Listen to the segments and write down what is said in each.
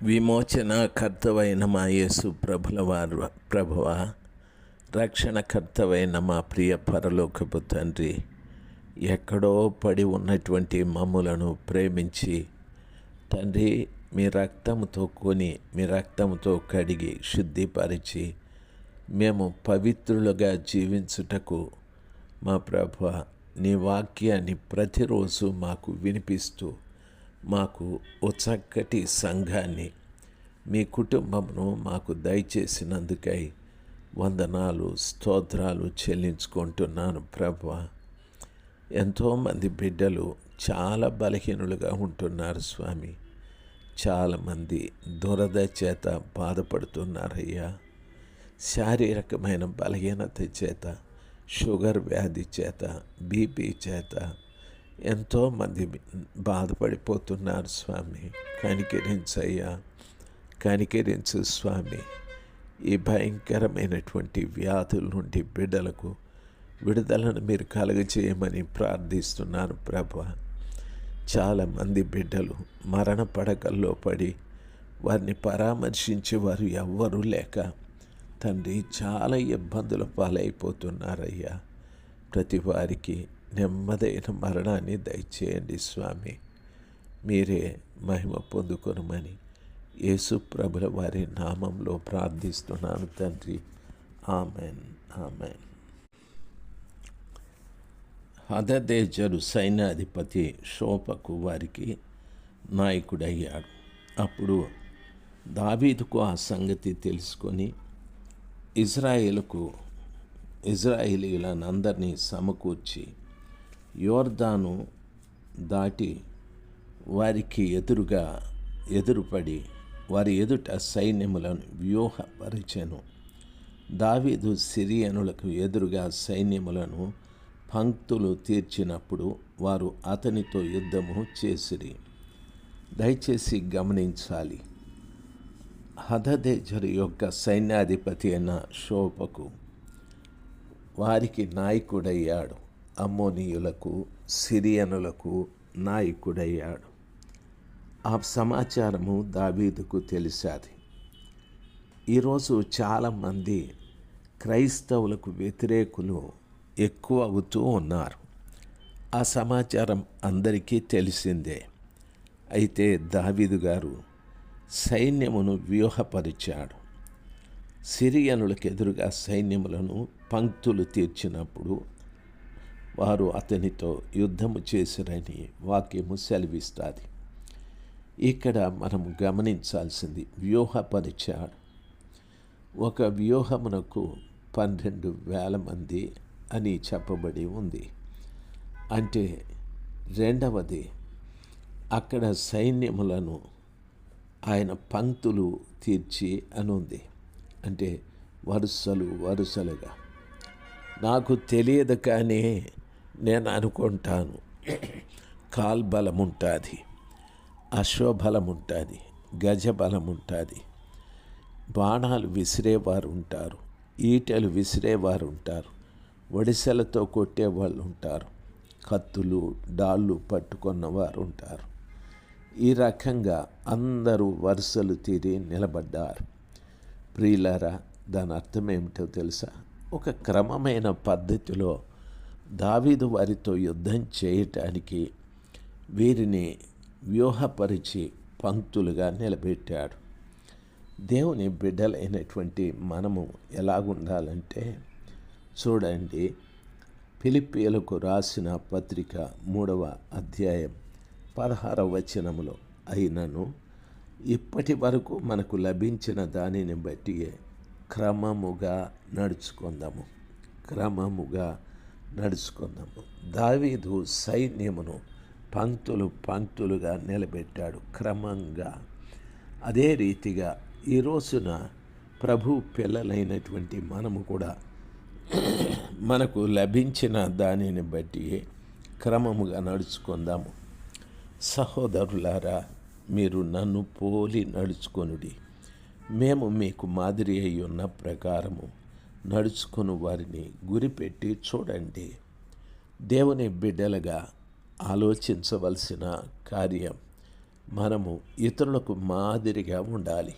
విమోచనకర్తవైన మా యేసు ప్రభుల వారు ప్రభువ రక్షణకర్తవైన మా ప్రియ పరలోకపు తండ్రి ఎక్కడో పడి ఉన్నటువంటి మమ్ములను ప్రేమించి తండ్రి మీ రక్తముతో కొని మీ రక్తముతో కడిగి శుద్ధిపరిచి మేము పవిత్రులుగా జీవించుటకు మా ప్రభు నీ వాక్యాన్ని ప్రతిరోజు మాకు వినిపిస్తూ మాకు ఓ చక్కటి సంఘాన్ని మీ కుటుంబమును మాకు దయచేసినందుకై వందనాలు స్తోత్రాలు చెల్లించుకుంటున్నాను ప్రభు. ఎంతోమంది బిడ్డలు చాలా బలహీనులుగా ఉంటున్నారు స్వామి. చాలామంది దురద చేత బాధపడుతున్నారయ్యా. శారీరకమైన బలహీనత చేత షుగర్ వ్యాధి చేత బీపీ చేత ఎంతోమంది బాధపడిపోతున్నారు స్వామి. కనికరించయ్యా కనికరించు స్వామి. ఈ భయంకరమైనటువంటి వ్యాధుల నుండి బిడ్డలకు విడుదలను మీరు కలుగజేయమని ప్రార్థిస్తున్నాను ప్రభు. చాలామంది బిడ్డలు మరణ పడకల్లో పడి వారిని పరామర్శించే వారు ఎవ్వరూ లేక తండ్రి చాలా ఇబ్బందుల పాలైపోతున్నారయ్యా. ప్రతి వారికి నెమ్మదైన మరణాన్ని దయచేయండి స్వామి. మీరే మహిమ పొందుకొనమని యేసు ప్రభుల వారి నామంలో ప్రార్థిస్తున్నాను తండ్రి. ఆమెన్. ఆమెన్. హదదేజరు సైన్యాధిపతి శోపకు వారికి నాయకుడయ్యాడు. అప్పుడు దావీదుకు ఆ సంగతి తెలుసుకొని ఇజ్రాయేల్కు ఇజ్రాయేలీలనందరినీ సమకూర్చి యోర్దాను దాటి వారికి ఎదురుగా ఎదురుపడి వారి ఎదుట సైన్యములను వ్యూహపరిచెను. దావీదు సిరియనులకు ఎదురుగా సైన్యములను పంక్తులు తీర్చినప్పుడు వారు అతనితో యుద్ధము చేసిరి. దయచేసి గమనించాలి. హదదేజరు యొక్క సైన్యాధిపతి అయిన శోభకు వారికి నాయకుడయ్యాడు. అమ్మోనీయులకు సిరియనులకు నాయకుడయ్యాడు. ఆ సమాచారము దావీదుకు తెలిసాది. ఈరోజు చాలామంది క్రైస్తవులకు వ్యతిరేకులు ఎక్కువ అవుతూ ఉన్నారు. ఆ సమాచారం అందరికీ తెలిసిందే. అయితే దావీదు గారు సైన్యమును వ్యూహపరిచాడు. సిరియనులకు ఎదురుగా సైన్యములను పంక్తులు తీర్చినప్పుడు వారు అతనితో యుద్ధము చేసిరని వాక్యము సెలవిస్తుంది. ఇక్కడ మనం గమనించాల్సింది వ్యూహ వ్యూహపరిచాడు. ఒక వ్యూహమునకు పన్నెండు వేల మంది అని చెప్పబడి ఉంది. అంటే రెండవది అక్కడ సైన్యములను ఆయన పంక్తులు తీర్చి అనుంది. అంటే వరుసలు వరుసలుగా. నాకు తెలియదు కానీ నేను అనుకుంటాను కాల్బలం ఉంటుంది అశ్వబలం ఉంటుంది గజబలం ఉంటుంది బాణాలు విసిరేవారు ఉంటారు ఈటలు విసిరేవారు ఉంటారు ఒడిసెలతో కొట్టేవాళ్ళు ఉంటారు కత్తులు డాళ్ళు పట్టుకున్నవారు ఉంటారు ఈ రకంగా అందరూ వరుసలు తీరి నిలబడ్డారు. ప్రియులారా దాని అర్థం ఏమిటో తెలుసా? ఒక క్రమమైన పద్ధతిలో దావీదు వారితో యుద్ధం చేయటానికి వీరిని వ్యూహపరిచి పంక్తులుగా నిలబెట్టాడు. దేవుని బిడ్డలైనటువంటి మనము ఎలాగుండాలంటే చూడండి ఫిలిపియలకు రాసిన పత్రిక మూడవ అధ్యాయం పదహార వచనములో అయినను ఇప్పటి వరకు మనకు లభించిన దానిని బట్టి క్రమముగా నడుచుకుందాము. క్రమముగా నడుచుకుందాము. దావీదు సైన్యమును పంక్తులు పంక్తులుగా నిలబెట్టాడు క్రమంగా. అదే రీతిగా ఈ రోజున ప్రభు పిల్లలైనటువంటి మనము కూడా మనకు లభించిన దానిని బట్టి క్రమముగా నడుచుకుందాము. సహోదరులారా మీరు నన్ను పోలి నడుచుకొనుడి. మేము మీకు మాదిరి అయి ఉన్న ప్రకారము నడుచుకుని వారిని గురిపెట్టి చూడండి. దేవుని బిడ్డలుగా ఆలోచించవలసిన కార్యం మనము ఇతరులకు మాదిరిగా ఉండాలి.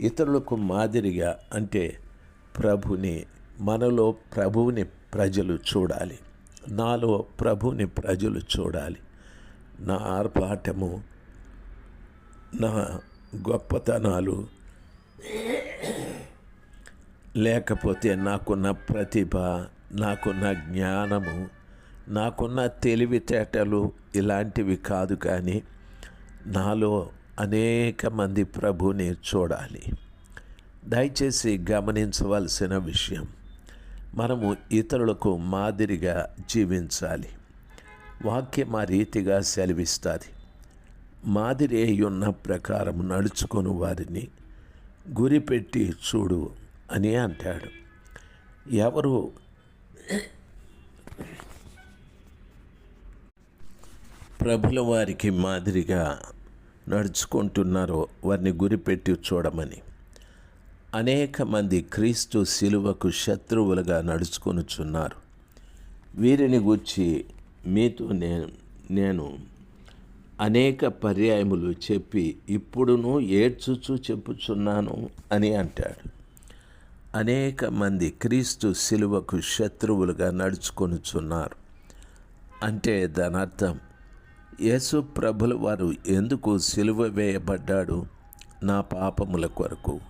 ఇతరులకు మాదిరిగా అంటే ప్రభుని మనలో ప్రభువుని ప్రజలు చూడాలి. నాలో ప్రభుని ప్రజలు చూడాలి. నా ఆర్భాటము నా గొప్పతనాలు లేకపోతే నాకున్న ప్రతిభ నాకున్న జ్ఞానము నాకున్న తెలివితేటలు ఇలాంటివి కాదు కానీ నాలో అనేక మంది ప్రభుని చూడాలి. దయచేసి గమనించవలసిన విషయం మనము ఇతరులకు మాదిరిగా జీవించాలి. వాక్యం ఆ రీతిగా సెలవిస్తుంది. మాదిరి అయి ఉన్న ప్రకారం నడుచుకొని వారిని గురిపెట్టి చూడు. అని అంటాడు. ఎవరు? ప్రభుల వారికి మాదిరిగా నడుచుకుంటున్నారో వారిని గురిపెట్టి చూడమని. అనేక మంది క్రీస్తు శిలువకు శత్రువులుగా నడుచుకొనుచున్నారు. వీరిని గుర్చి మీతో నేను నేను అనేక పర్యాయములు చెప్పి ఇప్పుడును ఏడ్చుచు చెప్పుచున్నాను అని అంటాడు. అనేక మంది క్రీస్తు శిలువకు శత్రువులుగా నడుచుకొనుచున్నారు. అంటే దాని అర్థం యేసు ప్రభుల వారు ఎందుకు సిలువ వేయబడ్డాడు? నా పాపముల కొరకు.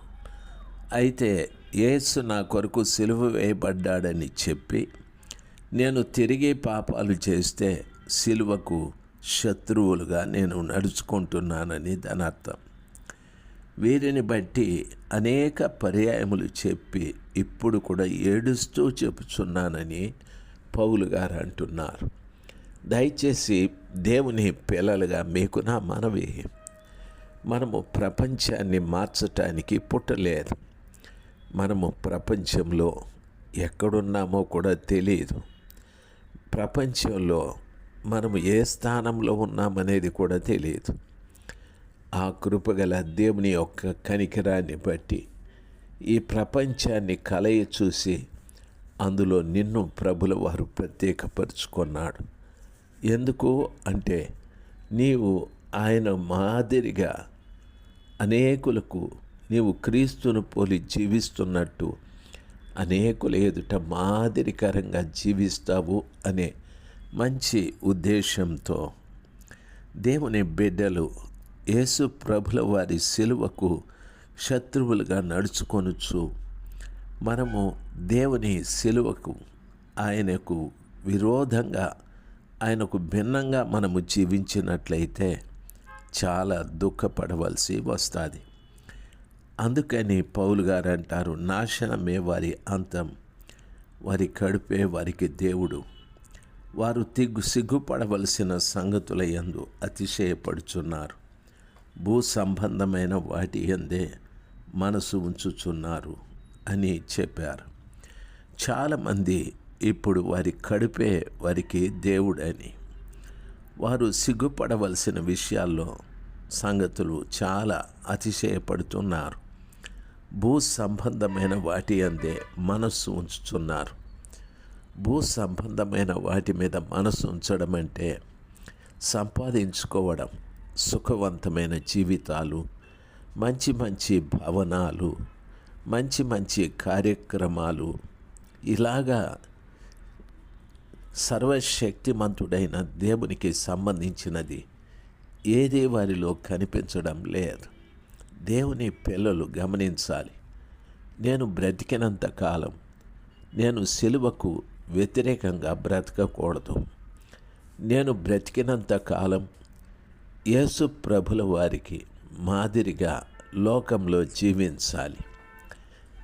అయితే యేసు నా కొరకు సిలువ వేయబడ్డాడని చెప్పి నేను తిరిగి పాపాలు చేస్తే సిలువకు శత్రువులుగా నేను నడుచుకుంటున్నానని దాని అర్థం వీరిని బట్టి అనేక పర్యాయములు చెప్పి ఇప్పుడు కూడా ఏడుస్తూ చెప్పుచున్నానని పౌలు గారు అంటున్నారు. దయచేసి దేవుని పిల్లలుగా మీకు నా మనవి. మనము ప్రపంచాన్ని మార్చటానికి పుట్టలేదు. మనము ప్రపంచంలో ఎక్కడున్నామో కూడా తెలియదు ప్రపంచంలో మనము ఏ స్థానంలో ఉన్నామనేది కూడా తెలియదు ఆ కృపగల దేవుని యొక్క కనికరాన్ని బట్టి ఈ ప్రపంచాన్ని కలయి చూసి అందులో నిన్ను ప్రభుల వారు ప్రత్యేకపరుచుకున్నాడు. ఎందుకు అంటే నీవు ఆయన మాదిరిగా అనేకులకు నీవు క్రీస్తును పోలి జీవిస్తున్నట్టు అనేకుల ఎదుట మాదిరికరంగా జీవిస్తావు అనే మంచి ఉద్దేశంతో దేవుని బిడ్డలు యేసు ప్రభుల వారి సిలువకు శత్రువులుగా నడుచుకొనుచు మనము దేవుని సిలువకు ఆయనకు విరోధంగా ఆయనకు భిన్నంగా మనము జీవించినట్లయితే చాలా దుఃఖపడవలసి వస్తుంది. అందుకని పౌలు గారు అంటారు నాశనమే వారి అంతం వారి కడుపే వారికి దేవుడు. వారు తిగ్గు సిగ్గుపడవలసిన సంగతుల యందు అతిశయపడుచున్నారు. భూ సంబంధమైన వాటి ఎందే మనసు ఉంచుచున్నారు అని చెప్పారు. చాలామంది ఇప్పుడు వారి కడుపే వారికి దేవుడని. వారు సిగ్గుపడవలసిన విషయాల్లో సంగతులు చాలా అతిశయపడుతున్నారు. భూ సంబంధమైన వాటి అందే మనస్సు ఉంచుతున్నారు భూ సంబంధమైన వాటి మీద మనసు ఉంచడం అంటే సంపాదించుకోవడం సుఖవంతమైన జీవితాలు మంచి మంచి భవనాలు మంచి మంచి కార్యక్రమాలు ఇలాగా సర్వశక్తిమంతుడైన దేవునికి సంబంధించినది ఏది వారిలో కనిపించడం లేదు. దేవుని పిల్లలు గమనించాలి. నేను బ్రతికినంత కాలం నేను సిలువకు వ్యతిరేకంగా బ్రతకకూడదు. నేను బ్రతికినంత కాలం యేసు ప్రభుల వారికి మాదిరిగా లోకంలో జీవించాలి.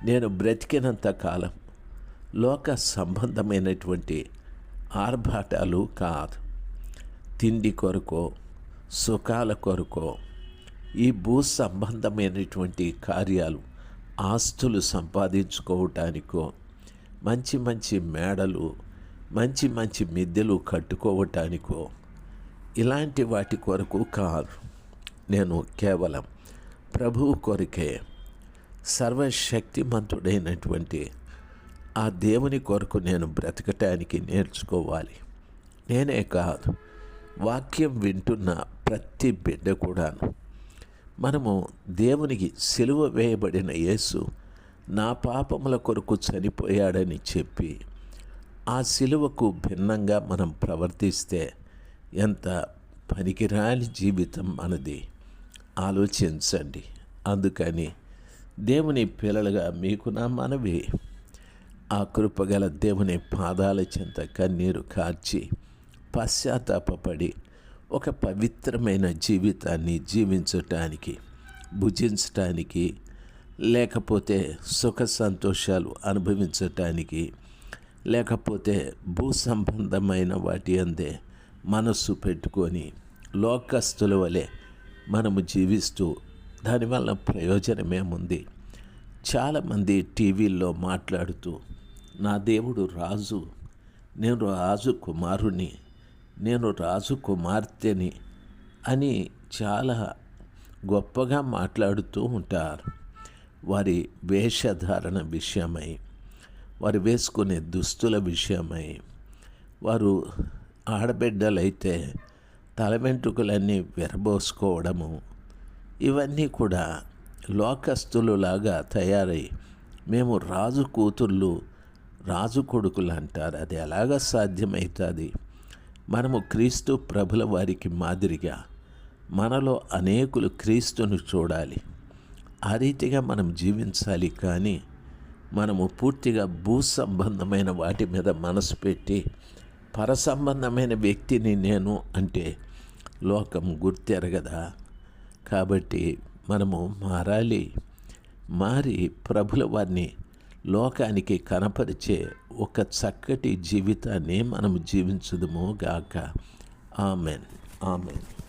నేను బ్రతికినంత కాలం లోక సంబంధమైనటువంటి ఆర్భాటాలు కాదు. తిండి కొరకో సుఖాల కొరకో ఈ భూ సంబంధమైనటువంటి కార్యాలు ఆస్తులు సంపాదించుకోవటానికో మంచి మంచి మేడలు మంచి మంచి మిద్దెలు కట్టుకోవటానికో ఇలాంటి వాటి కొరకు కాదు. నేను కేవలం ప్రభువు కొరకే సర్వశక్తిమంతుడైనటువంటి ఆ దేవుని కొరకు నేను బ్రతకటానికి నేర్చుకోవాలి. నేనే కాదు వాక్యం వింటున్న ప్రతి బిడ్డ కూడాను. మనము దేవునికి సెలువ వేయబడిన యేసు నా పాపముల కొరకు చనిపోయాడని చెప్పి ఆ సిలువకు భిన్నంగా మనం ప్రవర్తిస్తే ఎంత పనికిరాని జీవితం మనది ఆలోచించండి. అందుకని దేవుని పిల్లలుగా మీకు నా మనవి. ఆ కృపగల దేవుని పాదాల చెంత కన్నీరు కార్చి పశ్చాత్తాపడి ఒక పవిత్రమైన జీవితాన్ని జీవించటానికి భుజించటానికి లేకపోతే సుఖ సంతోషాలు అనుభవించటానికి లేకపోతే భూ సంబంధమైన వాటి అందే మనస్సు పెట్టుకొని లోకస్తుల వలె మనము జీవిస్తూ దానివల్ల ప్రయోజనమేముంది చాలామంది టీవీల్లో మాట్లాడుతూ నా దేవుడు రాజు నేను రాజు కుమారుని నేను రాజు కుమార్తెని అని చాలా గొప్పగా మాట్లాడుతూ ఉంటారు. వారి వేషధారణ విషయమై వారు వేసుకునే దుస్తుల విషయమై వారు ఆడబిడ్డలైతే తల వెంట్రుకలన్నీ విరబోసుకోవడము ఇవన్నీ కూడా లోకస్తులులాగా తయారై మేము రాజు కూతుళ్ళు రాజు కొడుకులు అంటారు. అది ఎలాగ సాధ్యమవుతుంది మనము క్రీస్తు ప్రభుల వారికి మాదిరిగా మనలో అనేకులు క్రీస్తును చూడాలి. ఆ రీతిగా మనం జీవించాలి కానీ మనము పూర్తిగా భూ సంబంధమైన వాటి మీద మనసు పెట్టి పర సంబంధమైన వ్యక్తిని నేను అంటే లోకం గుర్తెరగదా? కాబట్టి మనము మారాలి. మారి ప్రభుల వారిని లోకానికి కనపరిచే ఒక చక్కటి జీవితాన్ని మనం జీవించుదము గాక. ఆమెన్. ఆమెన్.